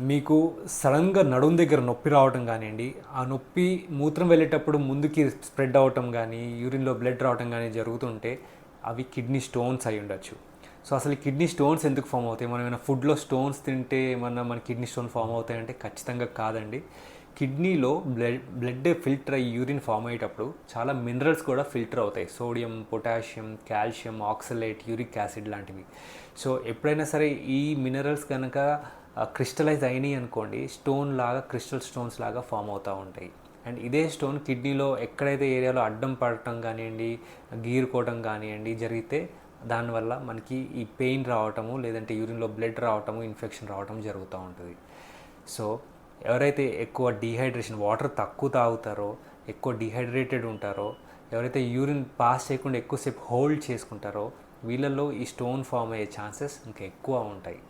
మీకు సడన్గా నడుం దగ్గర నొప్పి రావటం కానివ్వండి ఆ నొప్పి మూత్రం వెళ్ళేటప్పుడు ముందుకి స్ప్రెడ్ అవటం కానీ యూరిన్లో బ్లడ్ రావటం కానీ జరుగుతుంటే అవి కిడ్నీ స్టోన్స్ అయి ఉండొచ్చు. సో అసలు కిడ్నీ స్టోన్స్ ఎందుకు ఫామ్ అవుతాయి? మనం ఏమైనా ఫుడ్లో స్టోన్స్ తింటే ఏమన్నా మన కిడ్నీ స్టోన్ ఫామ్ అవుతాయంటే ఖచ్చితంగా కాదండి. కిడ్నీలో బ్లడ్ బ్లడ్ ఫిల్టర్ అయ్యి యూరిన్ ఫామ్ అయ్యేటప్పుడు చాలా మినరల్స్ కూడా ఫిల్టర్ అవుతాయి. Sodium potassium calcium oxalate uric acid లాంటివి. సో ఎప్పుడైనా సరే ఈ మినరల్స్ కనుక క్రిస్టలైజ్ అయినాయి అనుకోండి స్టోన్ లాగా క్రిస్టల్ స్టోన్స్ లాగా ఫామ్ అవుతూ ఉంటాయి. అండ్ ఇదే స్టోన్ కిడ్నీలో ఎక్కడైతే ఏరియాలో అడ్డం పడటం కానివ్వండి గీరుకోవటం కానివ్వండి జరిగితే దానివల్ల మనకి ఈ పెయిన్ రావటము లేదంటే యూరిన్లో బ్లడ్ రావటము ఇన్ఫెక్షన్ రావటం జరుగుతూ ఉంటుంది. సో ఎవరైతే ఎక్కువ డీహైడ్రేషన్ వాటర్ తక్కువ తాగుతారో ఎక్కువ డిహైడ్రేటెడ్ ఉంటారో ఎవరైతే యూరిన్ పాస్ చేయకుండా ఎక్కువసేపు హోల్డ్ చేసుకుంటారో వీళ్ళల్లో ఈ స్టోన్ ఫామ్ అయ్యే ఛాన్సెస్ ఇంకా ఎక్కువ ఉంటాయి.